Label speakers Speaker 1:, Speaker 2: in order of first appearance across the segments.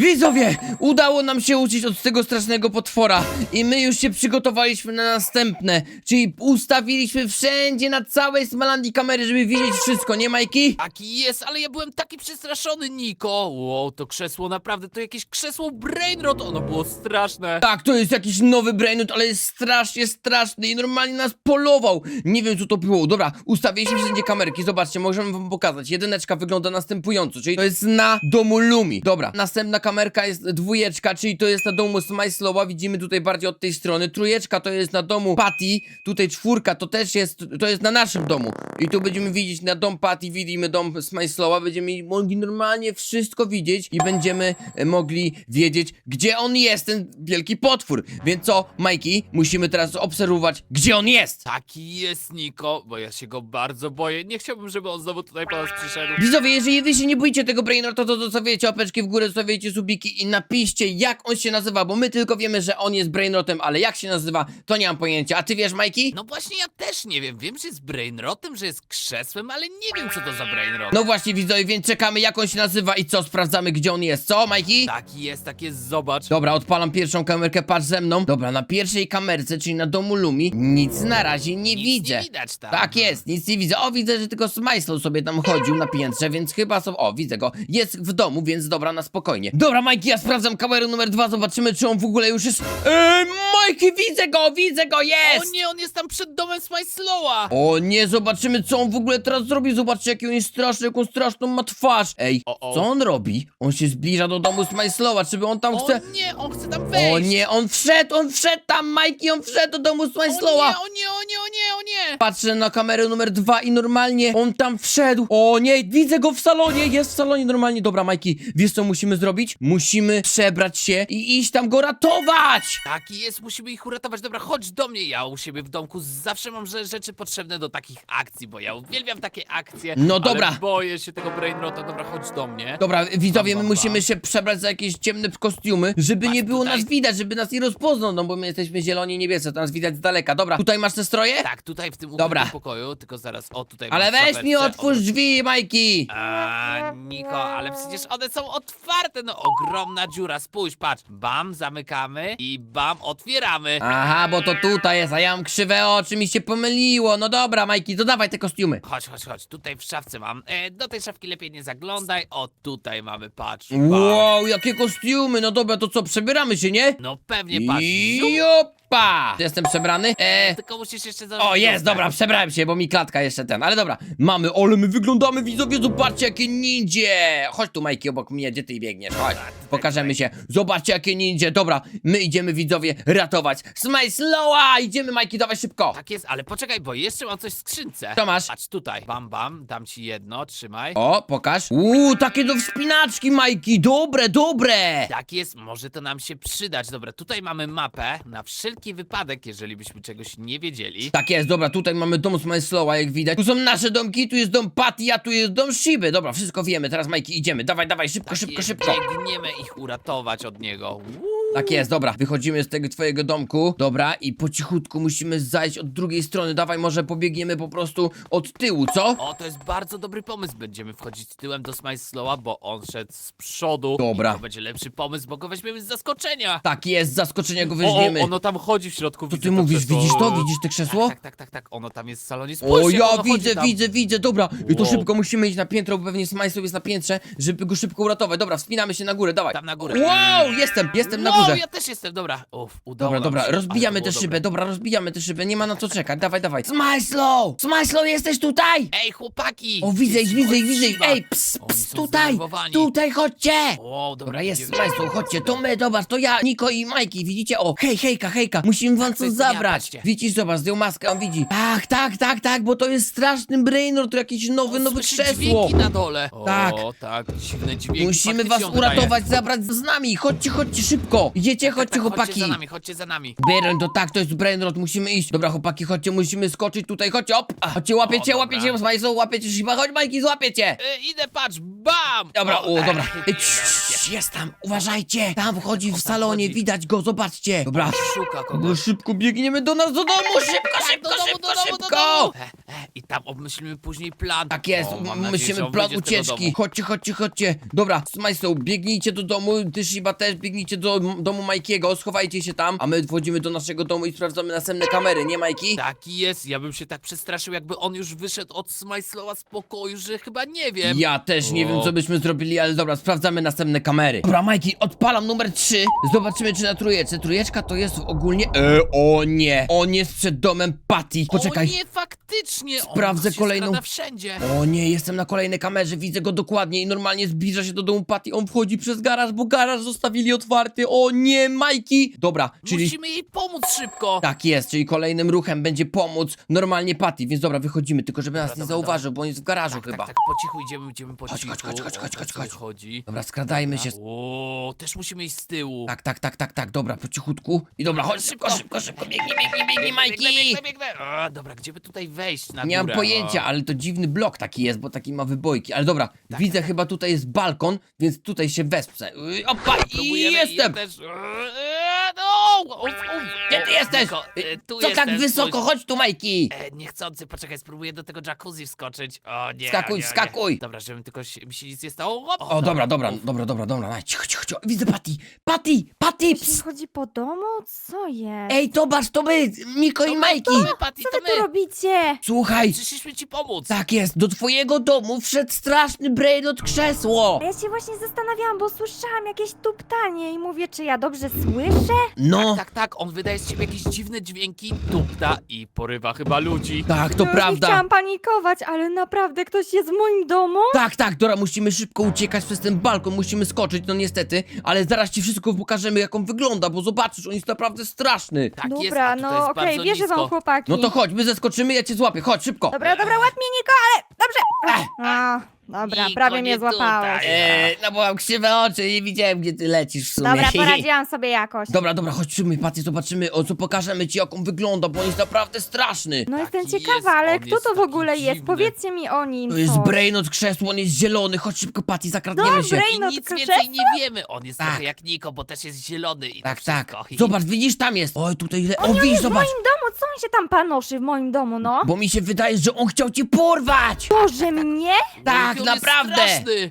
Speaker 1: Widzowie, udało nam się uciec od tego strasznego potwora i my już się przygotowaliśmy na następne, czyli ustawiliśmy wszędzie na całej Smalandii kamery, żeby widzieć wszystko, nie Majki?
Speaker 2: Taki jest, ale ja byłem taki przestraszony, Niko. Wow, to krzesło naprawdę, to jakieś krzesło Brainrot, ono było straszne.
Speaker 1: Tak, to jest jakiś nowy brainut, ale jest strasznie straszny i normalnie nas polował. Nie wiem co to było. Dobra, ustawiliśmy wszędzie kamerki, zobaczcie, możemy wam pokazać. Jedyneczka wygląda następująco, czyli to jest na domu Lumi. Dobra, następna kamerka jest dwójeczka, czyli to jest na domu Smajslowa, widzimy tutaj bardziej od tej strony. Trójeczka to jest na domu Patty, tutaj czwórka to też jest, to jest na naszym domu. I tu będziemy widzieć na dom Patty, widzimy dom Smajslowa, będziemy mogli normalnie wszystko widzieć i będziemy e, mogli wiedzieć, gdzie on jest, ten wielki potwór. Więc co, Majki, musimy teraz obserwować, gdzie on jest.
Speaker 2: Taki jest, Niko, bo ja się go bardzo boję. Nie chciałbym, żeby on znowu tutaj po nas przyszedł.
Speaker 1: Widzowie, jeżeli wy się nie boicie tego Brainrota, to zostawiajcie opeczki w górę, zostawiajcie subiki i napiszcie, jak on się nazywa, bo my tylko wiemy, że on jest Brainrotem, ale jak się nazywa, to nie mam pojęcia. A ty wiesz, Majki?
Speaker 2: No właśnie, ja też nie wiem. Wiem, że jest Brainrotem, że jest krzesłem, ale nie wiem, co to za Brainrot.
Speaker 1: No właśnie, widzowie, więc czekamy, jak on się nazywa i co, sprawdzamy, gdzie on jest, co, Majki?
Speaker 2: Taki jest, tak jest, zobacz.
Speaker 1: Dobra, odpalam pierwszą kamerkę, patrz ze mną. Dobra, na pierwszej kamerce, czyli na domu Lumi, nic na razie nie
Speaker 2: Nic
Speaker 1: widzę.
Speaker 2: nie widać tam.
Speaker 1: Tak jest, nic nie widzę. O, widzę, że tylko Smajslow sobie tam chodził na piętrze, więc chyba są. O, widzę go. Jest w domu, więc dobra, na spokojnie. Dobra, Majki, ja sprawdzam kamerę numer dwa, zobaczymy, czy on w ogóle już jest. Eee, Majki, widzę go, widzę go,
Speaker 2: O
Speaker 1: jest!
Speaker 2: nie, on jest tam przed domem Smajslowa.
Speaker 1: O nie, zobaczymy, co on w ogóle teraz zrobi. Zobaczcie, jaki on jest straszny, jaką straszną ma twarz. Ej,
Speaker 2: O, o.
Speaker 1: co on robi? On się zbliża do domu Smajslowa, czy by on tam
Speaker 2: O
Speaker 1: chce.
Speaker 2: nie, on chce tam wejść.
Speaker 1: O nie, on wszedł, on wszedł tam, Majki, on wszedł do domu
Speaker 2: O
Speaker 1: Smajslowa.
Speaker 2: nie, o nie, o nie, o nie, o nie.
Speaker 1: Patrzę na kamerę numer dwa i normalnie on tam wszedł. O nie, widzę go w salonie, jest w salonie normalnie. Dobra, Majki, wiesz co musimy zrobić? Musimy przebrać się i iść tam go ratować!
Speaker 2: Taki jest, musimy ich uratować. Dobra, chodź do mnie. Ja u siebie w domku zawsze mam rze- rzeczy potrzebne do takich akcji, bo ja uwielbiam takie akcje.
Speaker 1: No
Speaker 2: ale
Speaker 1: dobra.
Speaker 2: boję się tego Brainrota. Dobra, chodź do mnie.
Speaker 1: Dobra, widzowie, my musimy się przebrać za jakieś ciemne kostiumy, żeby nie było
Speaker 2: tutaj.
Speaker 1: nas widać, żeby nas nie rozpoznał, no bo my jesteśmy zieloni i niebiescy, to nas widać z daleka. Dobra, tutaj masz te stroje?
Speaker 2: Tak, tutaj w tym
Speaker 1: Dobra.
Speaker 2: ukrytym pokoju, tylko zaraz, o tutaj
Speaker 1: Ale
Speaker 2: mam
Speaker 1: weź mi otwórz drzwi, Majki!
Speaker 2: A, Niko, ale przecież one są otwarte, no ogromna dziura, spójrz, patrz. Bam, zamykamy i bam, otwieramy.
Speaker 1: Aha, bo to tutaj jest, a ja mam krzywe oczy, mi się pomyliło. No dobra, Majki, to dawaj te kostiumy.
Speaker 2: Chodź, chodź, chodź, tutaj w szafce mam. E, do tej szafki lepiej nie zaglądaj. O, tutaj mamy, patrz.
Speaker 1: Wow, jakie kostiumy, no dobra, to co, przebieramy się, nie?
Speaker 2: No pewnie, patrz. Ziup.
Speaker 1: Jopa! Jestem przebrany? E,
Speaker 2: Tylko musisz jeszcze założyć
Speaker 1: o, jest, dobra, przebrałem się, bo mi klatka jeszcze ten, ale dobra. Mamy, ale my wyglądamy, widzowie, zobaczcie, jakie nindzie! Chodź tu, Majki, obok mnie, gdzie ty biegniesz, chodź, pokażemy się. Zobaczcie, jakie nindzie, dobra, my idziemy, widzowie, ratować Smajslowa! Idziemy, Majki, dawaj szybko!
Speaker 2: Tak jest, ale poczekaj, bo jeszcze mam coś w skrzynce.
Speaker 1: Co masz?
Speaker 2: Patrz tutaj. Bam, bam, dam ci jedno, trzymaj.
Speaker 1: O, pokaż. Uuu, takie do wspinaczki, Majki, dobre, dobre!
Speaker 2: Tak jest, może to nam się przydać. Dobra, tutaj mamy mapę na wszelki wypadek, jeżeli byśmy czegoś nie wiedzieli.
Speaker 1: Tak jest, dobra, tutaj mamy dom Smajslowa, jak widać. Tu są nasze domki, tu jest dom Patty, a tu jest dom Shiby. Dobra, wszystko wiemy, teraz Majki, idziemy, dawaj, dawaj, szybko,
Speaker 2: Tak
Speaker 1: szybko, szybko.
Speaker 2: Biegniemy ich uratować od niego. Uuu.
Speaker 1: Tak jest, dobra, wychodzimy z tego twojego domku, dobra, i po cichutku musimy zajść od drugiej strony, dawaj, może pobiegniemy po prostu od tyłu, co?
Speaker 2: O, to jest bardzo dobry pomysł. Będziemy wchodzić tyłem do Smajslowa, bo on szedł z przodu.
Speaker 1: Dobra.
Speaker 2: I to będzie lepszy pomysł, bo go weźmiemy z zaskoczenia.
Speaker 1: Tak jest, zaskoczenia go
Speaker 2: O,
Speaker 1: weźmiemy.
Speaker 2: o, ono tam chodzi w środku.
Speaker 1: Co
Speaker 2: widzę
Speaker 1: ty
Speaker 2: to
Speaker 1: mówisz,
Speaker 2: krzesło.
Speaker 1: widzisz to? Widzisz te krzesło?
Speaker 2: Tak, tak, tak, tak. Ono tam jest w salonie.
Speaker 1: O,
Speaker 2: jak
Speaker 1: ja
Speaker 2: ono chodzi
Speaker 1: widzę,
Speaker 2: tam.
Speaker 1: widzę, widzę, dobra. I to
Speaker 2: Wow.
Speaker 1: szybko musimy iść na piętro, bo pewnie Smajslow jest na piętrze, żeby go szybko uratować. Dobra, wspinamy się na górę, dawaj.
Speaker 2: Tam na górę.
Speaker 1: Wow, jestem, jestem na górze.
Speaker 2: ja też jestem, dobra. Uf, udało
Speaker 1: Dobra,
Speaker 2: nam
Speaker 1: dobra,
Speaker 2: się.
Speaker 1: rozbijamy tę
Speaker 2: było
Speaker 1: szybę, dobra, rozbijamy tę szybę, nie ma na co czekać, dawaj, dawaj. Smajslow! Smajslow, jesteś tutaj!
Speaker 2: Ej, chłopaki!
Speaker 1: O, widzę ich, widzę ich, widzę ich, ej, ps,
Speaker 2: Oni
Speaker 1: ps,
Speaker 2: są
Speaker 1: tutaj,
Speaker 2: zdenerwowani.
Speaker 1: tutaj, chodźcie!
Speaker 2: Wow,
Speaker 1: Dobra, jest,
Speaker 2: idziemy.
Speaker 1: Smajslow, chodźcie, to my, dobra, to ja, Niko i Majki, widzicie? O, hej, hejka, hejka, musimy wam coś zabrać.
Speaker 2: patrzcie.
Speaker 1: Widzisz, zobacz, zdjął maskę, on widzi. Tak, tak, tak, tak, bo to jest straszny brainor, to jakieś nowy,
Speaker 2: O, słyszy
Speaker 1: krzesło.
Speaker 2: dźwięki na dole.
Speaker 1: Tak.
Speaker 2: O, tak, dziwne dźwięki.
Speaker 1: Musimy was uratować, zabrać z nami, chodźcie, chodźcie szybko. Szybko! Idziecie, chodźcie
Speaker 2: tak,
Speaker 1: chłopaki!
Speaker 2: Chodźcie za nami, chodźcie za nami.
Speaker 1: Brainrot, to tak, to jest Brainrot, musimy iść. Dobra, chłopaki, chodźcie, musimy skoczyć tutaj, chodźcie, op! Chodźcie, łapiecie,
Speaker 2: O,
Speaker 1: łapiecie,
Speaker 2: dobra.
Speaker 1: Smajso, łapiecie Shiba, chodź Majki, złapiecie!
Speaker 2: E, idę, patrz, bam!
Speaker 1: Dobra, o, dobra. Ej,
Speaker 2: udało
Speaker 1: cii,
Speaker 2: się.
Speaker 1: cii, Jest tam, uważajcie! Tam chodzi w salonie,
Speaker 2: chodzi.
Speaker 1: widać go, zobaczcie! Dobra,
Speaker 2: Szuka kogoś.
Speaker 1: szybko biegniemy do nas, do domu, szybko,
Speaker 2: Tak,
Speaker 1: szybko,
Speaker 2: do domu,
Speaker 1: szybko,
Speaker 2: do domu, do
Speaker 1: szybko!
Speaker 2: domu. E, e, I tam obmyślimy później plan.
Speaker 1: Tak jest,
Speaker 2: O, mam
Speaker 1: m-
Speaker 2: nadzieję, że
Speaker 1: myślimy
Speaker 2: on
Speaker 1: plan
Speaker 2: wyjdzie z tego
Speaker 1: ucieczki.
Speaker 2: domu.
Speaker 1: Chodźcie, chodźcie, chodźcie. Dobra, Smajslow, biegnijcie do domu, ty Shiba też biegnijcie do domu Majkiego, schowajcie się tam, a my wchodzimy do naszego domu i sprawdzamy następne kamery, nie Majki?
Speaker 2: Taki jest, ja bym się tak przestraszył, jakby on już wyszedł od Smajslowa z pokoju, że chyba nie wiem.
Speaker 1: Ja też nie
Speaker 2: O.
Speaker 1: wiem, co byśmy zrobili, ale dobra, sprawdzamy następne kamery. Dobra, Majki, odpalam numer 3. Zobaczymy, czy na trójeczce. Trójeczka to jest ogólnie... E, o nie! On jest przed domem Patty. Poczekaj.
Speaker 2: O nie, faktycznie!
Speaker 1: Sprawdzę
Speaker 2: on się
Speaker 1: kolejną-
Speaker 2: skrada wszędzie.
Speaker 1: O nie, jestem na kolejnej kamerze, widzę go dokładnie i normalnie zbliża się do domu Patty. On wchodzi przez garaż, bo garaż zostawili otwarty. O nie, Majki! Dobra, czyli...
Speaker 2: Musimy jej pomóc szybko.
Speaker 1: Tak jest, czyli kolejnym ruchem będzie pomóc normalnie Patty, więc dobra, wychodzimy, tylko żeby nas
Speaker 2: Dobra,
Speaker 1: nie
Speaker 2: dobra,
Speaker 1: zauważył, bo on jest w garażu
Speaker 2: tak,
Speaker 1: chyba.
Speaker 2: tak, tak, po cichu idziemy, idziemy po
Speaker 1: Chodź,
Speaker 2: cichu.
Speaker 1: chodź, chodź, chodź, chodź, chodź, chodź.
Speaker 2: chodzi.
Speaker 1: Dobra, skradajmy się.
Speaker 2: O, też musimy iść z tyłu.
Speaker 1: Tak, tak, tak, tak, tak, dobra, po cichutku. I dobra, chodź szybko, szybko, szybko, biegnij, biegnij, biegnij,
Speaker 2: Biegnę,
Speaker 1: Majki!
Speaker 2: biegnę, biegnę. Dobra, gdzie by tutaj wejść na
Speaker 1: Nie mam
Speaker 2: górę?
Speaker 1: pojęcia,
Speaker 2: O.
Speaker 1: ale to dziwny blok taki jest, bo taki ma wybojki. Ale dobra, widzę chyba tutaj jest balkon, więc tutaj się wesprzę. Yy, Opa, i
Speaker 2: Próbujemy
Speaker 1: jestem!
Speaker 2: ja też... Eee, no! Uf, uf.
Speaker 1: Gdzie ty
Speaker 2: O,
Speaker 1: jesteś?
Speaker 2: Niko, e, tu
Speaker 1: Co tak
Speaker 2: jestem,
Speaker 1: wysoko?
Speaker 2: spójrz.
Speaker 1: Chodź tu, Majki!
Speaker 2: E, niechcący, poczekaj, spróbuję do tego jacuzzi wskoczyć. O nie,
Speaker 1: Skakuj,
Speaker 2: o nie, o nie.
Speaker 1: skakuj.
Speaker 2: Dobra, żebym tylko się, mi się nic nie stało. Hop.
Speaker 1: O, dobra, dobra, dobra, dobra, dobra, Naj, cicho, cicho, cicho. Widzę Patty! Patty! Patty!
Speaker 3: Jeśli
Speaker 1: Ps!
Speaker 3: chodzi po domu? Co jest?
Speaker 1: Ej, zobacz, to my! Miko
Speaker 2: To
Speaker 1: i
Speaker 2: my,
Speaker 1: Majki!
Speaker 2: to my, Patty,
Speaker 3: Co
Speaker 2: to
Speaker 3: wy tu
Speaker 2: my.
Speaker 3: robicie?
Speaker 1: Słuchaj,
Speaker 2: Przyszliśmy ci pomóc.
Speaker 1: tak jest, do twojego domu wszedł straszny brainot krzesło!
Speaker 3: A Ja się właśnie zastanawiałam, bo słyszałam jakieś tuptanie i mówię, czy ja dobrze słyszę?
Speaker 1: No,
Speaker 2: Tak, tak, on wydaje z siebie jakieś dziwne dźwięki, tupta i porywa chyba ludzi.
Speaker 1: tak, to
Speaker 3: no, już Nie
Speaker 1: prawda.
Speaker 3: chciałam panikować, ale naprawdę ktoś jest w moim domu?
Speaker 1: Tak, tak, Dora, musimy szybko uciekać przez ten balkon, musimy skoczyć, no niestety, ale zaraz ci wszystko pokażemy, jak on wygląda, bo zobaczysz, on jest naprawdę straszny.
Speaker 2: Tak jest,
Speaker 3: Dobra,
Speaker 2: a tutaj
Speaker 3: no
Speaker 2: jest
Speaker 3: okej,
Speaker 2: bardzo
Speaker 3: wierzę
Speaker 2: nisko.
Speaker 3: wam chłopaki.
Speaker 1: No to chodź, my zeskoczymy, ja cię złapię, chodź, szybko.
Speaker 3: Dobra, dobra, łap mnie Niko, ale dobrze. A, dobra,
Speaker 2: Niko,
Speaker 3: prawie
Speaker 2: nie
Speaker 3: mnie złapałeś.
Speaker 2: tutaj.
Speaker 1: Eee, no bo mam krzywe oczy, nie widziałem, gdzie ty lecisz w sumie.
Speaker 3: Dobra, poradziłam sobie jakoś.
Speaker 1: Dobra, dobra, chodźmy, Paty, zobaczymy, o co pokażemy ci, jak on wygląda, bo on jest naprawdę straszny.
Speaker 3: No jestem
Speaker 2: Taki
Speaker 3: ciekawa,
Speaker 2: jest,
Speaker 3: ale
Speaker 2: on
Speaker 3: kto
Speaker 2: jest
Speaker 3: to w
Speaker 2: taki
Speaker 3: ogóle jest?
Speaker 2: dziwny.
Speaker 3: Powiedzcie mi o nim
Speaker 1: To jest
Speaker 3: coś.
Speaker 1: brainot krzesło, on jest zielony, chodź szybko, Paty, zakradniemy
Speaker 3: No,
Speaker 1: się.
Speaker 3: brain-
Speaker 2: I
Speaker 3: no,
Speaker 2: nic
Speaker 3: tylko
Speaker 2: więcej nie wiemy. On jest
Speaker 1: Tak.
Speaker 2: trochę jak Niko, bo też jest zielony i
Speaker 1: Tak,
Speaker 2: to
Speaker 1: tak.
Speaker 2: wszystko.
Speaker 1: Zobacz, widzisz, tam jest. Oj, tutaj, le... o,
Speaker 3: On
Speaker 1: widzisz,
Speaker 3: jest w
Speaker 1: zobacz.
Speaker 3: moim domu, co on się tam panoszy w moim domu, no?
Speaker 1: Bo mi się wydaje, że on chciał cię porwać.
Speaker 3: Boże mnie?
Speaker 1: Tak,
Speaker 2: Jaki on jest
Speaker 1: naprawdę.
Speaker 2: straszny.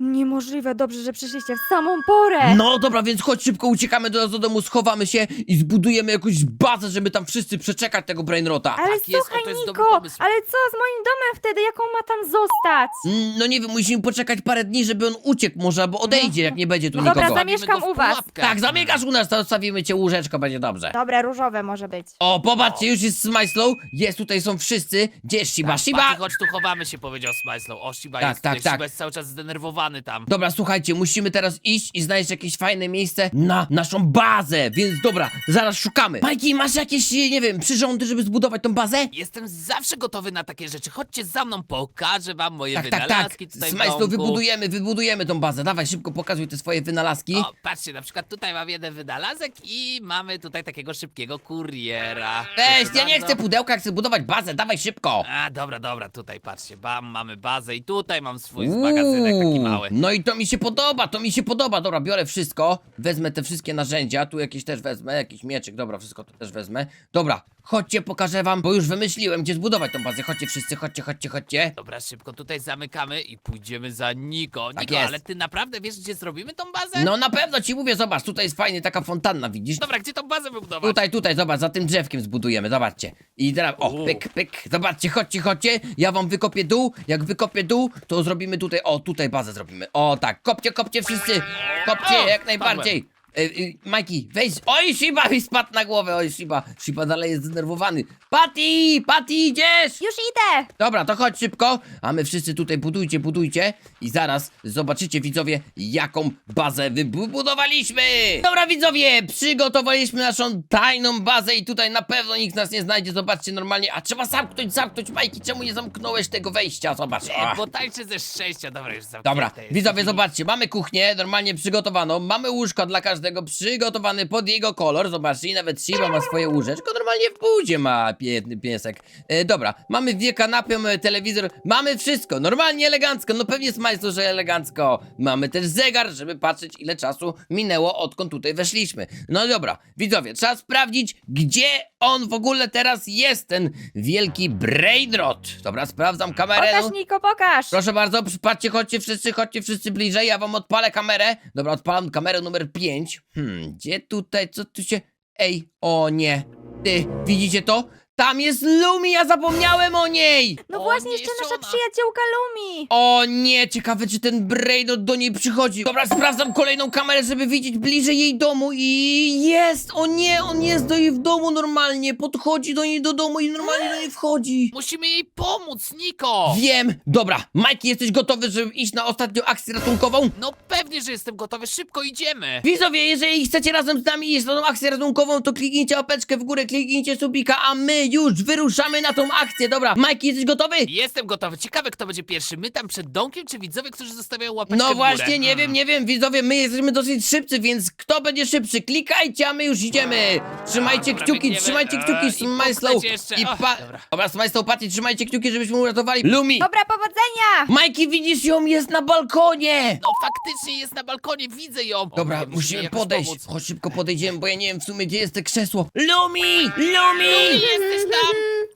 Speaker 3: Niemożliwe, dobrze, że przyszliście w samą porę.
Speaker 1: No dobra, więc chodź szybko, uciekamy do nas do domu, schowamy się i zbudujemy jakąś bazę, żeby tam wszyscy przeczekać tego brainrota.
Speaker 3: Ale
Speaker 2: Tak jest,
Speaker 3: słuchaj,
Speaker 2: o, to jest dobry
Speaker 3: Niko,
Speaker 2: pomysł.
Speaker 3: ale co z moim domem wtedy? Jak on ma tam zostać?
Speaker 1: Mm, No nie wiem, musimy poczekać parę dni, żeby on uciekł może, albo odejdzie, jak nie będzie tu
Speaker 3: Dobra,
Speaker 1: nikogo.
Speaker 3: zamiast-
Speaker 2: go w
Speaker 3: u was.
Speaker 2: pułapkę.
Speaker 1: Tak, zamiegasz u nas, to zostawimy cię łóżeczko, będzie dobrze.
Speaker 3: Dobre, różowe może być.
Speaker 1: O, popatrzcie, już jest Smajslow, jest, tutaj są wszyscy. Gdzie jest Shiba?
Speaker 2: Tak,
Speaker 1: Shiba!
Speaker 2: Patty, chodź tu chowamy się, powiedział Smajslow. O, Shiba
Speaker 1: Tak,
Speaker 2: jest
Speaker 1: tak, tak.
Speaker 2: Shiba jest cały czas zdenerwowany tam.
Speaker 1: Dobra, słuchajcie, musimy teraz iść i znaleźć jakieś fajne miejsce na naszą bazę, więc dobra, zaraz szukamy. Majki, masz jakieś, nie wiem, przyrządy, żeby zbudować tą bazę?
Speaker 2: Jestem zawsze gotowy na takie rzeczy. Chodźcie za mną, pokażę wam moje
Speaker 1: Tak, tak, tak.
Speaker 2: wynalazki tutaj w
Speaker 1: Smajslow,
Speaker 2: domku.
Speaker 1: wybudujemy, wybudujemy tą bazę. Dawaj, szybko pokazuj te swoje wynalazki.
Speaker 2: O, patrzcie, na przykład tutaj mam jeden wynalazek i mamy tutaj takiego szybkiego kuriera. Proszę
Speaker 1: ja nie chcę pudełka, chcę budować bazę, dawaj szybko.
Speaker 2: A, dobra, dobra, tutaj patrzcie, bam, mamy bazę i tutaj mam swój magazynek taki
Speaker 1: Uuu,
Speaker 2: mały.
Speaker 1: No i to mi się podoba, to mi się podoba. Dobra, biorę wszystko, wezmę te wszystkie narzędzia, tu jakieś też wezmę, jakiś mieczyk, dobra, wszystko to też wezmę. Dobra, chodźcie, pokażę wam, bo już wymyśliłem, gdzie zbudować tą bazę. Chodźcie wszyscy, chodźcie, chodźcie, chodźcie.
Speaker 2: Dobra, szybko tutaj zamykamy i pójdziemy za Niko.
Speaker 1: Tak
Speaker 2: Niko,
Speaker 1: jest.
Speaker 2: ale ty naprawdę wiesz, gdzie zrobimy tą bazę?
Speaker 1: No na pewno ci mówię, zobacz, tutaj jest fajnie taka fontanna, widzisz?
Speaker 2: Dobra, gdzie tą bazę wybudować?
Speaker 1: Tutaj, tutaj, zobacz, za tym drzewkiem zbudujemy, zobaczcie. I teraz, o,
Speaker 2: Uuu.
Speaker 1: pyk, pyk, zobaczcie, chodźcie, chodźcie, ja wam wykopię dół, jak wykopię dół, to zrobimy tutaj, o, tutaj bazę zrobimy. O, tak, kopcie, kopcie wszyscy, kopcie,
Speaker 2: O,
Speaker 1: jak najbardziej. E, e, Majki, weź, oj, Shiba mi spadł na głowę, oj, Shiba, Shiba dalej jest zdenerwowany. Patty, Patty, idziesz?
Speaker 3: Już idę!
Speaker 1: Dobra, to chodź szybko, a my wszyscy tutaj budujcie, budujcie i zaraz zobaczycie widzowie, jaką bazę wybudowaliśmy. Dobra widzowie, przygotowaliśmy naszą tajną bazę i tutaj na pewno nikt nas nie znajdzie, zobaczcie normalnie, a trzeba zamknąć, zamknąć, Majki, czemu nie zamknąłeś tego wejścia, zobacz.
Speaker 2: E,
Speaker 1: Ach.
Speaker 2: bo tańczy ze szczęścia, dobra, już zamknięte
Speaker 1: Dobra,
Speaker 2: jest.
Speaker 1: widzowie, zobaczcie, mamy kuchnię normalnie przygotowaną, mamy łóżko dla każdego przygotowany pod jego kolor, zobaczcie, i nawet Shiba ma swoje łóżeczko, normalnie w budzie ma biedny piesek. E, dobra, mamy dwie kanapy, mamy telewizor, mamy wszystko, normalnie elegancko, no pewnie Smajsu, że elegancko. Mamy też zegar, żeby patrzeć ile czasu minęło odkąd tutaj weszliśmy. No dobra, widzowie, trzeba sprawdzić, gdzie on w ogóle teraz jest, ten wielki Brainrot. Dobra, sprawdzam kamerę.
Speaker 3: Pokaż,
Speaker 1: no.
Speaker 3: Niko, pokaż.
Speaker 1: Proszę bardzo, patrzcie, chodźcie wszyscy, chodźcie wszyscy bliżej, ja wam odpalę kamerę. Dobra, odpalam kamerę numer 5. Hmm, gdzie tutaj, co tu się... Ej, o nie. Ty, widzicie to? Tam jest Lumi, ja zapomniałem o niej!
Speaker 3: No
Speaker 2: O,
Speaker 3: właśnie,
Speaker 2: nie,
Speaker 3: jeszcze nasza
Speaker 2: ona.
Speaker 3: przyjaciółka Lumi.
Speaker 1: O nie, ciekawe czy ten Brainot do niej przychodzi. Dobra, sprawdzam kolejną kamerę, żeby widzieć bliżej jej domu i jest! O nie, on jest do jej w domu normalnie, podchodzi do niej do domu i normalnie do niej wchodzi.
Speaker 2: Musimy jej pomóc, Niko!
Speaker 1: Wiem! Dobra, Majki, jesteś gotowy, żeby iść na ostatnią akcję ratunkową?
Speaker 2: No pewnie, że jestem gotowy, szybko idziemy!
Speaker 1: Widzowie, jeżeli chcecie razem z nami iść na tą akcję ratunkową, to kliknijcie łapeczkę w górę, kliknijcie subika, a my już wyruszamy na tą akcję. Dobra, Majki, jesteś gotowy?
Speaker 2: Jestem gotowy, ciekawe kto będzie pierwszy, my tam przed domkiem, czy widzowie, którzy zostawiają łapeczkę
Speaker 1: No
Speaker 2: w górę?
Speaker 1: właśnie, nie wiem, nie wiem, widzowie, my jesteśmy dosyć szybcy, więc kto będzie szybszy? Klikajcie, a my już idziemy. Trzymajcie
Speaker 2: Dobra,
Speaker 1: kciuki,
Speaker 2: biegniemy.
Speaker 1: trzymajcie kciuki,
Speaker 2: Eee, i
Speaker 1: Smajslow
Speaker 2: popchnąć jeszcze.
Speaker 1: i pa...
Speaker 2: dobra.
Speaker 1: Dobra, Smajslow, Patty, trzymajcie kciuki, żebyśmy uratowali Lumi.
Speaker 3: Dobra, powodzenia.
Speaker 1: Majki, widzisz ją, jest na balkonie.
Speaker 2: No faktycznie jest na balkonie, widzę ją!
Speaker 1: Dobra, musimy
Speaker 2: jakoś
Speaker 1: podejść.
Speaker 2: pomóc.
Speaker 1: Chodź szybko podejdziemy, bo ja nie wiem w sumie gdzie jest to krzesło. Lumi! Lumi!
Speaker 2: Jesteś tam?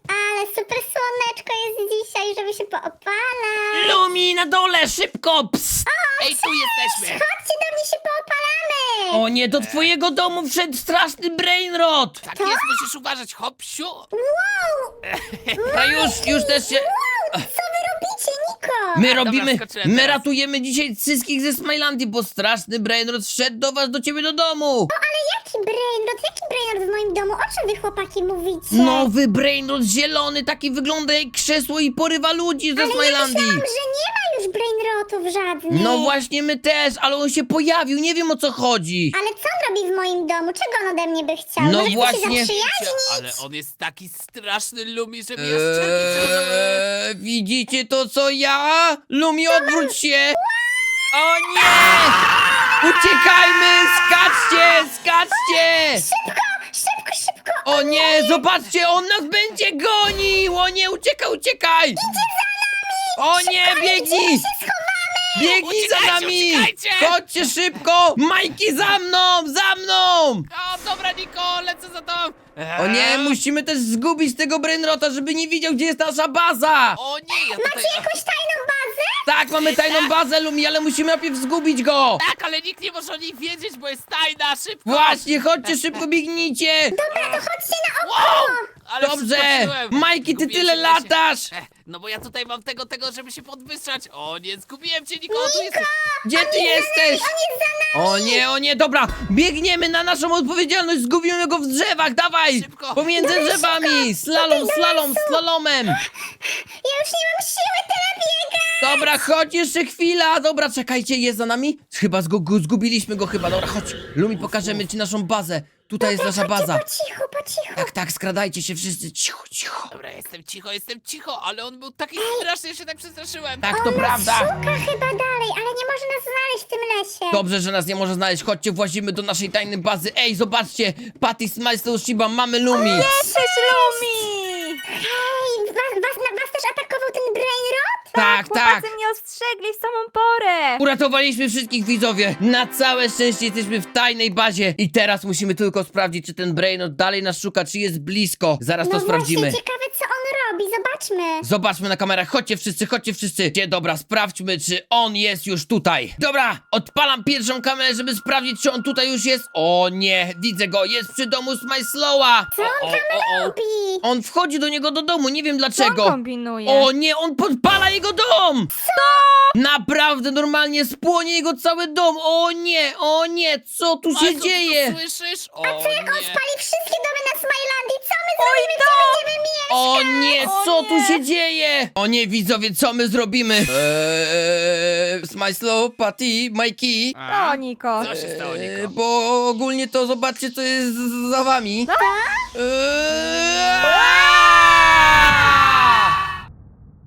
Speaker 4: Ale super słoneczko jest dzisiaj, żeby się poopalać.
Speaker 1: Lumi, na dole, szybko! Psst.
Speaker 2: Ej, tu jesteśmy!
Speaker 4: Chodźcie do mnie się poopalamy.
Speaker 1: O nie, do twojego domu wszedł straszny brainrot!
Speaker 2: Tak jest, musisz uważać, hopsiu!
Speaker 1: A już, już też się...
Speaker 4: Co robicie, Niko?
Speaker 1: My
Speaker 2: Dobra,
Speaker 1: robimy, my
Speaker 2: teraz.
Speaker 1: ratujemy dzisiaj wszystkich ze Smilandii, bo straszny brainrot wszedł do was, do ciebie do domu!
Speaker 4: Jaki brainrot, jaki brainrot w moim domu? O czym wy chłopaki mówicie?
Speaker 1: Nowy brainrot zielony, taki wygląda jak krzesło i porywa ludzi ze
Speaker 4: ale ja
Speaker 1: Smilandii!
Speaker 4: myślałam, że nie ma już brainrotów żadnych.
Speaker 1: No właśnie, my też, ale on się pojawił, nie wiem o co chodzi!
Speaker 4: Ale co on robi w moim domu? Czego on ode mnie by chciał?
Speaker 1: No właśnie.
Speaker 4: się zaprzyjaźnić?
Speaker 2: Ale on jest taki straszny Lumi, że ciągle-
Speaker 1: Eee, widzicie to co ja? Lumi, odwróć się! O nie! Uciekajmy! Skaczcie! Skaczcie!
Speaker 4: Szybko, szybko, szybko.
Speaker 1: O nie! Zobaczcie, on nas będzie gonił! O nie, uciekaj, uciekaj! O nie, biegnij! Biegnij za
Speaker 2: Uciekajcie,
Speaker 1: nami!
Speaker 2: uciekajcie!
Speaker 1: Chodźcie szybko! Majki za mną! Za mną!
Speaker 2: O, dobra, Niko, lecę za to!
Speaker 1: O nie, musimy też zgubić tego Brainrota, żeby nie widział, gdzie jest nasza baza!
Speaker 2: O nie, ja tutaj...
Speaker 4: Jakąś tajną bazę?
Speaker 1: Tak, mamy tajną bazę, Lumi, ale musimy najpierw zgubić go!
Speaker 2: Tak, ale nikt nie może o niej wiedzieć, bo jest tajna, szybko!
Speaker 1: Właśnie, chodźcie szybko, biegnijcie!
Speaker 4: Dobra, to chodźcie na
Speaker 2: Wow! Ale
Speaker 1: Dobrze!
Speaker 2: wskoczyłem.
Speaker 1: Majki, ty tyle
Speaker 2: się w lesie.
Speaker 1: latasz!
Speaker 2: Eh, No bo ja tutaj mam tego, tego, żeby się podwyższać. O nie, zgubiłem cię, Niko, tu jesteś.
Speaker 1: Gdzie ty jesteś? O nie, o nie, dobra! Biegniemy na naszą odpowiedzialność, zgubimy go w drzewach, dawaj!
Speaker 2: Szybko.
Speaker 1: Pomiędzy drzewami! Slalom, slalom, slalomem!
Speaker 4: Ja już nie mam siły tyle biegać.
Speaker 1: Dobra, chodź jeszcze chwila! Dobra, czekajcie, jest za nami? Chyba zgu gu- zgubiliśmy go chyba, dobra, chodź! Lumi, pokażemy ci naszą bazę. Tutaj jest nasza baza.
Speaker 4: Po cichu, po cichu.
Speaker 1: Tak, tak, skradajcie się wszyscy, cicho, cicho.
Speaker 2: Dobra, jestem cicho, jestem cicho, ale on był taki straszny, ja się tak przestraszyłem.
Speaker 1: Tak, to prawda.
Speaker 4: szuka chyba dalej, ale nie może nas znaleźć w tym lesie.
Speaker 1: Dobrze, że nas nie może znaleźć. Chodźcie, włazimy do naszej tajnej bazy. Ej, zobaczcie! Patty, Smile, Shiba, mamy Lumi!
Speaker 3: Jesteś Lumi.
Speaker 4: Hej, was, was, na was też atakował ten brainrot?
Speaker 1: Tak, tak!
Speaker 3: Chłopacy mnie ostrzegli w samą porę.
Speaker 1: Uratowaliśmy wszystkich widzowie! Na całe szczęście jesteśmy w tajnej bazie i teraz musimy tylko sprawdzić, czy ten Brainot dalej nas szuka, czy jest blisko. Zaraz
Speaker 4: no
Speaker 1: to sprawdzimy.
Speaker 4: Właśnie, ciekawe robi, zobaczmy.
Speaker 1: Zobaczmy na kamerach, chodźcie wszyscy, chodźcie wszyscy. Gdzie, dobra, sprawdźmy, czy on jest już tutaj. Dobra, odpalam pierwszą kamerę, żeby sprawdzić, czy on tutaj już jest. O nie, widzę go, jest przy domu Smajslowa.
Speaker 4: Co on tam robi?
Speaker 1: On wchodzi do niego do domu, nie wiem
Speaker 3: Co on
Speaker 1: dlaczego.
Speaker 3: kombinuje?
Speaker 1: O nie, on podpala jego dom! Co? Naprawdę, normalnie spłonie jego cały dom. O nie, o nie, co tu się
Speaker 2: Majku, ty
Speaker 1: dzieje?
Speaker 2: To słyszysz? O
Speaker 4: Co jak on
Speaker 2: nie.
Speaker 4: spali wszystkie domy na Smilandii? Będziemy mieć?
Speaker 1: O nie,
Speaker 3: O
Speaker 1: co
Speaker 3: nie.
Speaker 1: tu się dzieje? O nie, widzowie, co my zrobimy? Eee, Majslo, Patty, Majki.
Speaker 2: A?
Speaker 3: O, Niko.
Speaker 2: Co się stało,
Speaker 1: Eee,
Speaker 2: Niko?
Speaker 1: bo ogólnie to zobaczcie, co jest z- za wami.
Speaker 3: No.
Speaker 1: Eee,